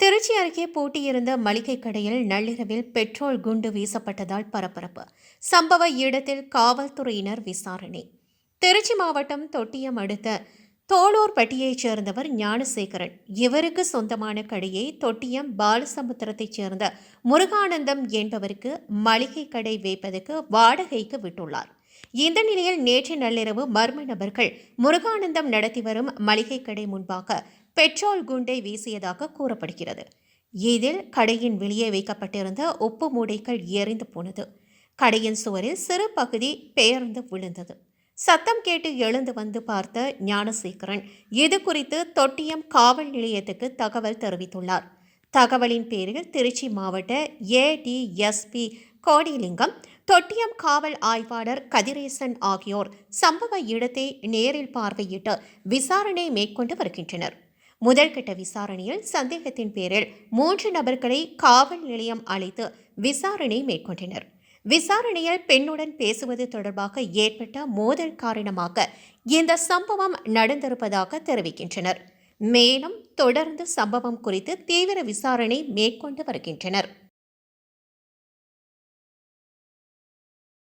திருச்சி அருகே பூட்டியிருந்த மளிகை கடையில் நள்ளிரவில் பெட்ரோல் குண்டு வீசப்பட்டதால் பரபரப்பு. சம்பவ இடத்தில் காவல்துறையினர் விசாரணை. திருச்சி மாவட்டம் தொட்டியம் அடுத்த தோளூர்பட்டியைச் சேர்ந்தவர் ஞானசேகரன். இவருக்கு சொந்தமான கடையை தொட்டியம் பாலசமுத்திரத்தைச் சேர்ந்த முருகானந்தம் என்பவருக்கு மளிகை கடை வைப்பதற்கு வாடகைக்கு விட்டுள்ளார். இந்த நிலையில் நேற்று நள்ளிரவு மர்ம நபர்கள் முருகானந்தம் நடத்தி வரும் மளிகை கடை முன்பாக பெட்ரோல் குண்டை வீசியதாக கூறப்படுகிறது. இதில் கடையின் வெளியே வைக்கப்பட்டிருந்த உப்பு மூடைகள் எரிந்து போனது. கடையின் சுவரில் சிறு பகுதி பெயர்ந்து விழுந்தது. சத்தம் கேட்டு எழுந்து வந்து பார்த்த ஞானசேகரன் இது குறித்து தொட்டியம் காவல் நிலையத்துக்கு தகவல் தெரிவித்துள்ளார். தகவலின் பேரில் திருச்சி மாவட்ட ஏடிஎஸ்பி கோடிலிங்கம் தொட்டியம் காவல் ஆய்வாளர் கதிரேசன் ஆகியோர் சம்பவ இடத்தை நேரில் பார்வையிட்டு விசாரணை மேற்கொண்டு வருகின்றனர். முதல்கட்ட விசாரணையில் சந்தேகத்தின் பேரில் மூன்று நபர்களை காவல் நிலையம் அழைத்து விசாரணை மேற்கொண்டனர். விசாரணையில் பெண்ணுடன் பேசுவது தொடர்பாக ஏற்பட்ட மோதல் காரணமாக இந்த சம்பவம் நடந்திருப்பதாக தெரிவிக்கின்றனர். மேலும் தொடர்ந்து சம்பவம் குறித்து தீவிர விசாரணை மேற்கொண்டு வருகின்றனர்.